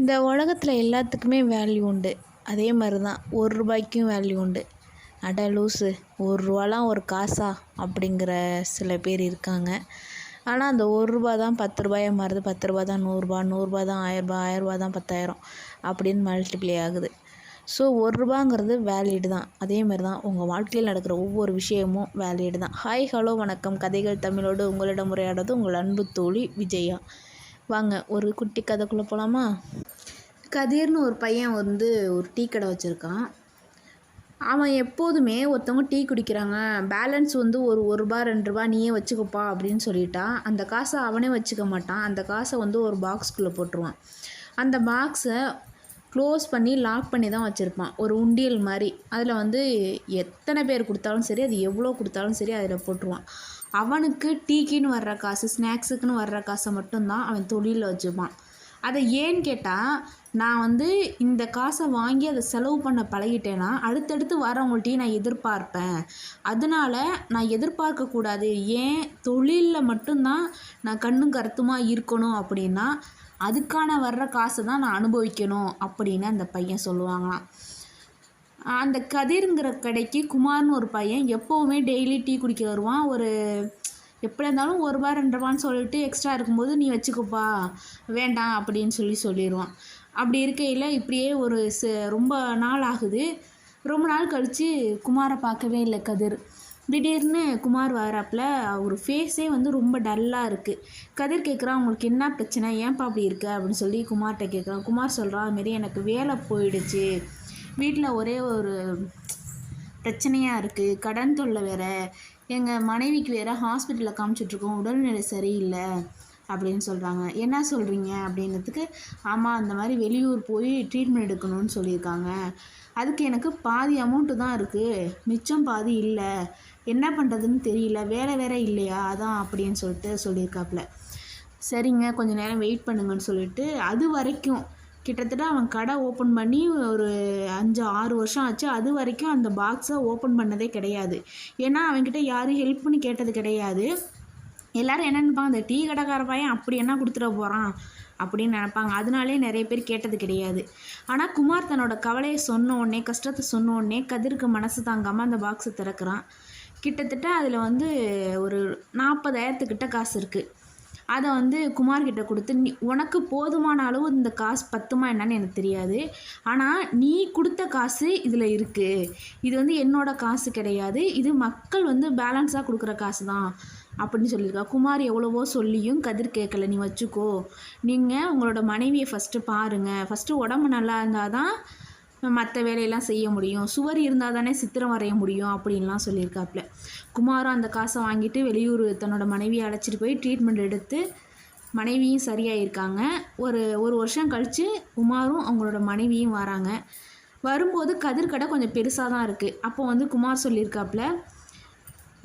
இந்த உலகத்தில் எல்லாத்துக்குமே வேல்யூ உண்டு. அதே மாதிரி தான் ஒரு ரூபாய்க்கும் வேல்யூ உண்டு. அட லூஸு ஒரு ரூபாலாம் ஒரு காசா? அப்படிங்கிற சில பேர் இருக்காங்க. ஆனால் அந்த ஒரு ரூபா தான் பத்து ரூபாயாக மாறுது. பத்து ரூபா தான் நூறுரூபா நூறுரூபா தான் ஆயிரரூபா ஆயிரரூபா தான் பத்தாயிரம் அப்படின்னு மல்டிப்ளை ஆகுது. ஸோ ஒரு ரூபாங்கிறது வேலிடு தான். அதே மாதிரி தான் உங்கள் வாழ்க்கையில் நடக்கிற ஒவ்வொரு விஷயமும் வேலிடு தான். ஹாய் ஹலோ வணக்கம். கதைகள் தமிழோடு உங்களிடம் உரையாடுறது உங்கள் அன்பு தோழி விஜயா. வாங்க ஒரு குட்டி கதைக்குள்ளே போகலாமா கதிர்னு ஒரு பையன் வந்து ஒரு டீ கடை வச்சுருக்கான். அவன் எப்போதுமே ஒருத்தவங்க டீ குடிக்கிறாங்க. பேலன்ஸ் வந்து ஒரு ஒரு ரூபா ரெண்டு ரூபா நீயே வச்சுக்கப்பா அப்படின்னு சொல்லிட்டான். அந்த காசை அவனே வச்சுக்க மாட்டான். அந்த காசை வந்து ஒரு பாக்ஸ்குள்ளே போட்டுருவான். அந்த பாக்ஸை க்ளோஸ் பண்ணி லாக் பண்ணி தான் வச்சுருப்பான். ஒரு உண்டியல் மாதிரி. அதில் வந்து எத்தனை பேர் கொடுத்தாலும் சரி அது எவ்வளோ கொடுத்தாலும் சரி அதில் போட்டுருவான். அவனுக்கு டீக்கின்னு வர்ற காசு ஸ்நாக்ஸுக்குன்னு வர்ற காசை மட்டும்தான் அவன் தொழிலில் வச்சுப்பான். அதை ஏன்னு கேட்டால் நான் வந்து இந்த காசை வாங்கி அதை செலவு பண்ண பழகிட்டேன்னா அடுத்தடுத்து வரவங்கள்ட்டையும் நான் எதிர்பார்ப்பேன். அதனால நான் எதிர்பார்க்கக்கூடாது ஏன்? தொழிலில் மட்டும்தான் நான் கண்ணும் கருத்துமாக இருக்கணும் அப்படின்னா அதுக்கான வர்ற காசை தான் நான் அனுபவிக்கணும் அப்படின்னு அந்த பையன் சொல்லுவாங்களாம். அந்த கதிருங்கிற கடைக்கு குமார்னு ஒரு பையன் எப்போவுமே டெய்லி டீ குடிக்க வருவான். ஒரு எப்படி இருந்தாலும் ஒரு ரூபா ரெண்டு ரூபான்னு சொல்லிட்டு எக்ஸ்ட்ரா இருக்கும்போது நீ வச்சுக்கோப்பா வேண்டாம் அப்படின்னு சொல்லி சொல்லிடுவான் அப்படி இருக்கையில் இப்படியே ஒரு ச ரொம்ப நாள் ஆகுது. ரொம்ப நாள் கழித்து குமாரை பார்க்கவே இல்லை கதிர். திடீர்னு குமார் வராப்பில் அவர் ஃபேஸே வந்து ரொம்ப டல்லாக இருக்குது கதிர் கேட்குறான் உங்களுக்கு என்ன பிரச்சனை? ஏன்ப்பா அப்படி இருக்கு? அப்படின்னு சொல்லி குமார்கிட்ட கேட்குறான் குமார் சொல்கிறான் அதுமாரி எனக்கு வேலை போயிடுச்சு. வீட்டில் ஒரே ஒரு பிரச்சனையாக இருக்குது கடன் தொல்லை வேறு. எங்கள் மனைவிக்கு வேறு ஹாஸ்பிட்டலில் காமிச்சிட்ருக்கோம். உடல்நிலை சரியில்லை அப்படின்னு சொல்கிறாங்க என்ன சொல்கிறீங்க அப்படின்றதுக்கு ஆமாம் அந்த மாதிரி வெளியூர் போய் ட்ரீட்மெண்ட் எடுக்கணும்னு சொல்லியிருக்காங்க. அதுக்கு எனக்கு பாதி அமௌண்ட்டு தான் இருக்குது மிச்சம் பாதி இல்லை. என்ன பண்ணுறதுன்னு தெரியல. வேலை வேற இல்லையா? அதான் அப்படின்னு சொல்லிட்டு சொல்லியிருக்காப்புல. சரிங்க கொஞ்சம் நேரம் வெயிட் பண்ணுங்கன்னு சொல்லிட்டு அது வரைக்கும் கிட்டத்தட்ட அவன் கடை ஓப்பன் பண்ணி ஒரு அஞ்சு ஆறு வருஷம் ஆச்சு. அது வரைக்கும் அந்த பாக்ஸை ஓப்பன் பண்ணதே கிடையாது. ஏன்னா அவன்கிட்ட யாரும் ஹெல்ப்னு கேட்டது கிடையாது. எல்லோரும் என்ன நினைப்பாங்க அந்த டீ கடைக்கார பையன் அப்படி என்ன கொடுத்துட போகிறான் அப்படின்னு நினப்பாங்க. அதனாலே நிறைய பேர் கேட்டது கிடையாது. ஆனால் குமார் தன்னோட கவலையை சொன்ன உடனே கஷ்டத்தை சொன்ன உடனே கதிருக்கு மனசு தாங்காமல் அந்த பாக்ஸை திறக்கிறான். கிட்டத்தட்ட அதில் வந்து ஒரு நாற்பதாயிரத்துக்கிட்ட காசு இருக்குது அதை வந்து குமார்கிட்ட கொடுத்து நீ உனக்கு போதுமான அளவு இந்த காசு பத்துமா என்னன்னு எனக்கு தெரியாது. ஆனால் நீ கொடுத்த காசு இதில் இருக்குது இது வந்து என்னோட காசு கிடையாது. இது மக்கள் வந்து பேலன்ஸாக கொடுக்குற காசு தான் அப்படின்னு சொல்லியிருக்கா. குமார் எவ்வளவோ சொல்லியும் கதிர் கேட்கல. நீ வச்சுக்கோ. நீங்கள் உங்களோட மனைவியை ஃபஸ்ட்டு பாருங்கள் ஃபஸ்ட்டு உடம்பு நல்லா இருந்தால் தான் மற்ற வேலையெல்லாம் செய்ய முடியும். சுவர் இருந்தால் தானே சித்திரம் வரைய முடியும் அப்படின்லாம் சொல்லியிருக்காப்புல. குமாரும் அந்த காசை வாங்கிட்டு வெளியூர் தன்னோட மனைவியை அழைச்சிட்டு போய் ட்ரீட்மெண்ட் எடுத்து மனைவியும் சரியாயிருக்காங்க. ஒரு ஒரு வருஷம் கழித்து குமாரும் அவங்களோட மனைவியும் வராங்க. வரும்போது கதிர்கடை கொஞ்சம் பெருசாக தான் இருக்குது அப்போ வந்து குமார் சொல்லியிருக்காப்புல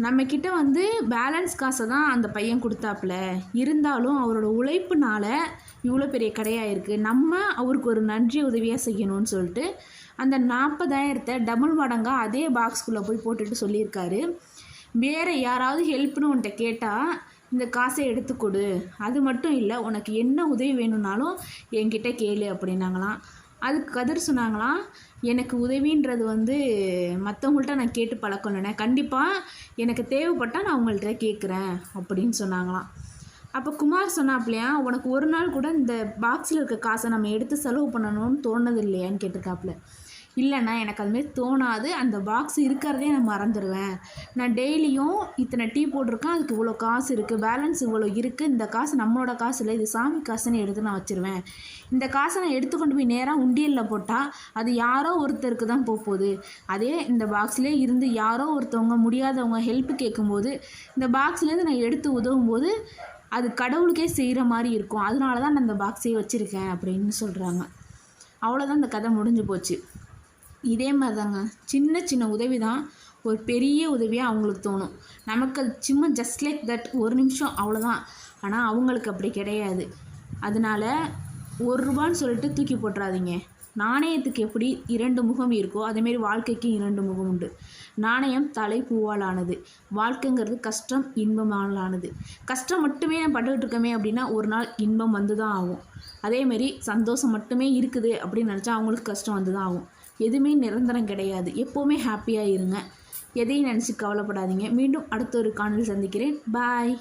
நம்மக்கிட்ட வந்து பேலன்ஸ் காசை தான் அந்த பையன் கொடுத்தாப்புல. இருந்தாலும் அவரோட உழைப்புனால இவ்வளோ பெரிய கடையாக இருக்குது நம்ம அவருக்கு ஒரு நன்றி உதவியாக செய்யணும்னு சொல்லிட்டு அந்த நாற்பதாயிரத்தை டபுள் மடங்காக அதே பாக்ஸ்குள்ளே போய் போட்டுட்டு சொல்லியிருக்காரு. வேறு யாராவது ஹெல்ப்னு உன்ட்ட கேட்டால் இந்த காசை எடுத்து கொடு. அது மட்டும் இல்லை உனக்கு என்ன உதவி வேணும்னாலும் என்கிட்ட கேளு அப்படின்னாங்களாம். அதுக்கு கதிர் சொன்னாங்களாம் எனக்கு உதவின்றது வந்து மற்றவங்கள்ட்ட நான் கேட்டு பழக்கம் இல்லைண்ணே. கண்டிப்பாக எனக்கு தேவைப்பட்டால் நான் உங்கள்கிட்ட கேட்குறேன் அப்படின்னு சொன்னாங்களாம். அப்போ குமார் சொன்னாப்லையா உனக்கு ஒரு நாள் கூட இந்த பாக்ஸில் இருக்க காசை நம்ம எடுத்து செலவு பண்ணணும்னு தோணுது இல்லையான்னு கேட்டிருக்காப்புல இல்லைண்ணா எனக்கு அதுமாரி தோணாது. அந்த பாக்ஸ் இருக்கிறதே நான் மறந்துடுவேன் நான் டெய்லியும் இத்தனை டீ போட்டிருக்கேன் அதுக்கு இவ்வளோ காசு இருக்குது பேலன்ஸ் இவ்வளோ இருக்குது இந்த காசு நம்மளோட காசு இல்லை இது சாமி காசுன்னு எடுத்து நான் வச்சுருவேன். இந்த காசை நான் எடுத்துக்கொண்டு போய் நேராக உண்டியலில் போட்டால் அது யாரோ ஒருத்தருக்கு தான் போகுது அதே இந்த பாக்ஸ்லேயே இருந்து யாரோ ஒருத்தவங்க முடியாதவங்க ஹெல்ப் கேட்கும்போது இந்த பாக்ஸ்லேருந்து நான் எடுத்து உதவும் போது அது கடவுளுக்கே செய்கிற மாதிரி இருக்கும். அதனால தான் நான் அந்த பாக்ஸையே வச்சுருக்கேன் அப்படின்னு சொல்கிறாங்க அவ்வளோதான் இந்த கதை முடிஞ்சு போச்சு. இதே மாதிரி தாங்க சின்ன சின்ன உதவி தான் ஒரு பெரிய உதவியாக அவங்களுக்கு தோணும். நமக்கு அது சும்மா ஜஸ்ட் லைக் தட் ஒரு நிமிஷம் அவ்வளோதான் ஆனால் அவங்களுக்கு அப்படி கிடையாது. அதனால் ஒரு ரூபான்னு சொல்லிட்டு தூக்கி போட்டுறாதீங்க. நாணயத்துக்கு எப்படி இரண்டு முகம் இருக்கோ அதேமாரி வாழ்க்கைக்கு இரண்டு முகம் உண்டு. நாணயம் தலை பூவால் ஆனது வாழ்க்கைங்கிறது கஷ்டம் இன்பமால் ஆனது கஷ்டம் மட்டுமே நான் பட்டுக்கிட்டு இருக்கோமே அப்படின்னா ஒரு நாள் இன்பம் வந்து தான் ஆகும் அதேமாரி சந்தோஷம் மட்டுமே இருக்குது அப்படின்னு நினச்சா அவங்களுக்கு கஷ்டம் வந்து தான் ஆகும். எதுவுமே நிரந்தரம் கிடையாது. எப்போவுமே ஹாப்பியாக இருங்க. எதையும் நினச்சி கவலைப்படாதீங்க. மீண்டும் அடுத்த ஒரு காணொலி சந்திக்கிறேன். பாய்